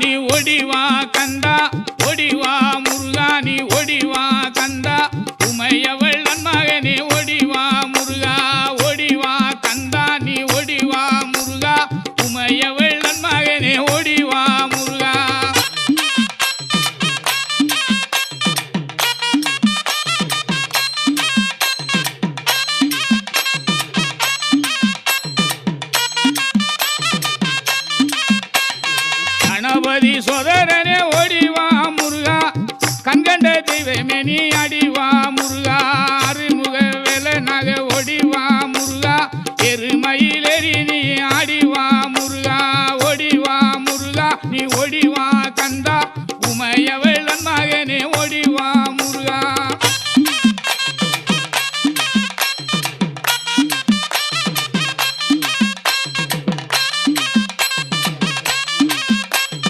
நீ ஒடிவா கந்தா கணபதி சோதரனே ஓடிவா முருகா. கண்கண்ட தெய்வமே நீ அடிவா முருகா. அருமுக வேல நகை ஓடிவா முருகா. எருமயிலேறி நீ ஆடிவா முருகா. ஓடிவா முருகா நீ ஓடிவா கந்தா. உமைய